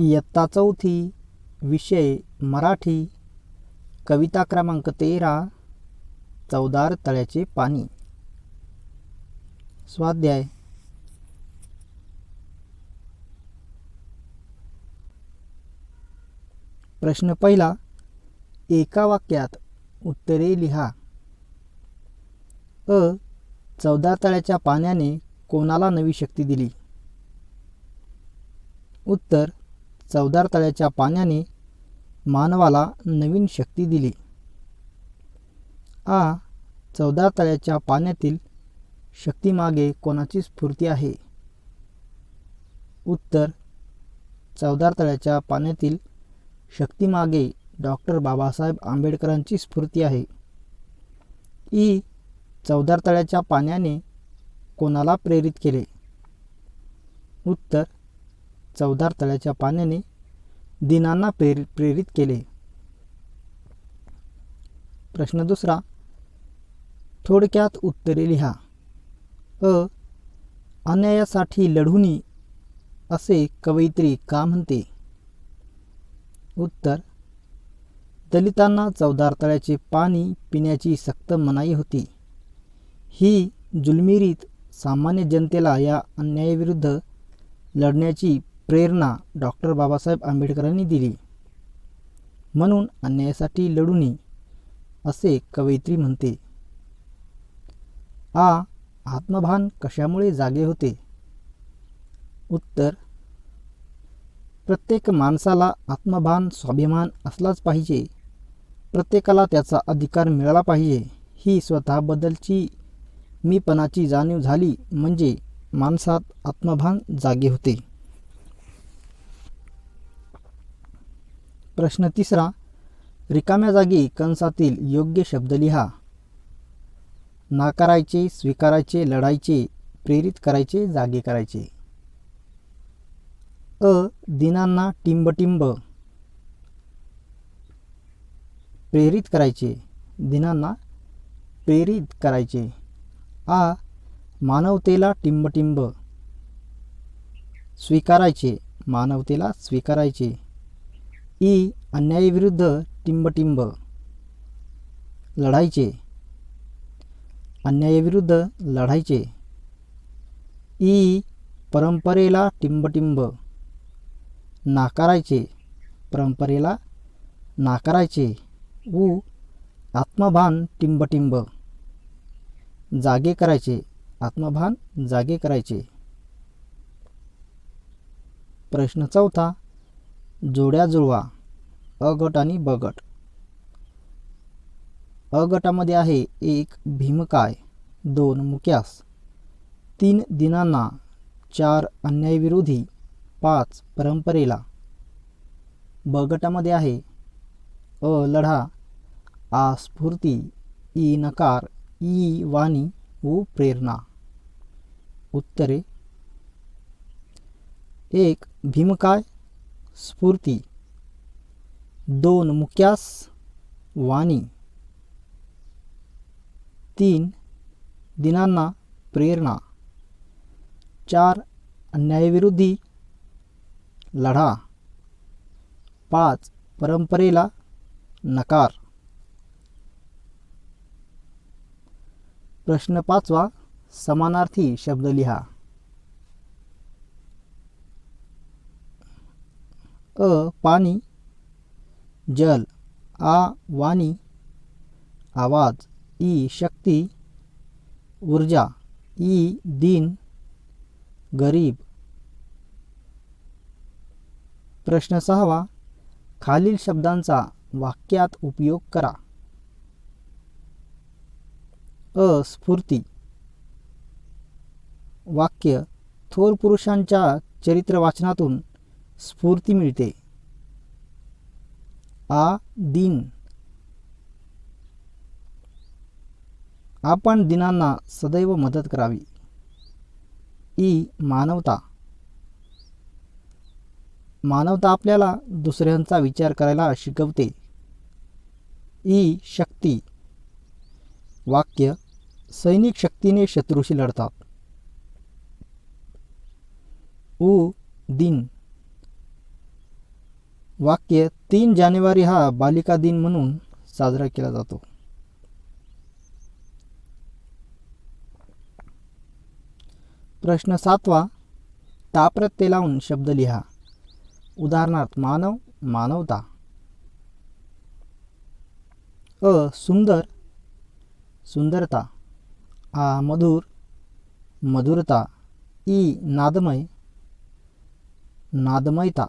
इयत्ता चौथी विषय मराठी कविता क्रमांक तेरा चवदार तळ्याचे पाणी. स्वाध्याय. प्रश्न पहिला एका वाक्यात उत्तरे लिहा. अ चवदार तळ्याच्या पाण्याने कोणाला नवी शक्ती दिली? उत्तर चवदार तळ्याच्या पाण्याने मानवाला नवीन शक्ती दिली. आ चवदार तळ्याच्या पाण्यातील शक्तीमागे कोणाची स्फूर्ती आहे? उत्तर चवदार तळ्याच्या पाण्यातील शक्तीमागे डॉक्टर बाबासाहेब आंबेडकरांची स्फूर्ती आहे. ई चवदार तळ्याच्या पाण्याने कोणाला प्रेरित केले? उत्तर चवदार तळ्याच्या पाण्याने दिनांना प्रेर प्रेरित केले. प्रश्न दुसरा थोडक्यात उत्तरे लिहा. अ अन्यायासाठी लढूनी असे कवयित्री का म्हणते? उत्तर दलितांना चवदार तळ्याचे पाणी पिण्याची सक्त मनाई होती. ही जुलमिरीत सामान्य जनतेला या अन्यायाविरुद्ध लढण्याची प्रेरणा डॉक्टर बाबासाहेब आंबेडकरांनी दिली. म्हणून अन्यायासाठी लढूनी असे कवयित्री म्हणते. आ आत्मभान कशामुळे जागे होते? उत्तर प्रत्येक माणसाला आत्मभान स्वाभिमान असलाच पाहिजे. प्रत्येकाला त्याचा अधिकार मिळाला पाहिजे. ही स्वतःबद्दलची मीपणाची जाणीव झाली म्हणजे माणसात आत्मभान जागे होते. प्रश्न तिसरा रिकाम्या जागी कंसातील योग्य शब्द लिहा. नाकारायचे स्वीकारायचे लढायचे प्रेरित करायचे जागे करायचे. अ. दिनांना टिंबटिंब. प्रेरित करायचे. दिनांना प्रेरित करायचे. आ. मानवतेला टिंबटिंब. स्वीकारायचे. मानवतेला स्वीकारायचे. ई अन्यायाविरुद्ध टिंबटिंब लढायचे. अन्यायाविरुद्ध लढायचे. ई परंपरेला टिंबटिंब नाकारायचे. परंपरेला नाकारायचे. ऊ आत्मभान टिंबटिंब जागे करायचे. आत्मभान जागे करायचे. प्रश्न चौथा जोड्या जुळवा अ गट आणि ब गट अ गटामध्ये आहे एक भीमकाय दोन मुक्यास तीन दिनांना चार अन्यायविरोधी पाच परंपरेला. ब गटामध्ये आहे अ लढा आ स्फूर्ती ई नकार ई वाणी व प्रेरणा. उत्तरे. एक भीमकाय स्फूर्ती. दोन मुक्यास वाणी. तीन दिनांना प्रेरणा. चार अन्यायविरुद्धी लढा. पाच परंपरेला नकार. प्रश्न पाचवा समानार्थी शब्द लिहा. अ पाणी जल आ वाणी आवाज ई शक्ती ऊर्जा ई दिन गरीब. प्रश्न सहावा खालील शब्दांचा वाक्यात उपयोग करा. अ स्फूर्ती. वाक्य थोर पुरुषांच्या चरित्र वाचनातून स्फूर्ती मिळते. आ दिन. आपण दिनांना सदैव मदत करावी. ई मानवता. मानवता आपल्याला दुसऱ्यांचा विचार करायला शिकवते. ई शक्ती. वाक्य सैनिक शक्तीने शत्रूशी लढतात. उ दिन. वाक्य तीन जानेवारी हा बालिका दिन म्हणून साजरा केला जातो. प्रश्न सातवा ताप्रत्यय लावून शब्द लिहा. उदाहरणार्थ मानव मानवता. अ सुंदर. सुंदरता. आ मधुर. मधुरता. ई नादमय. नादमयता.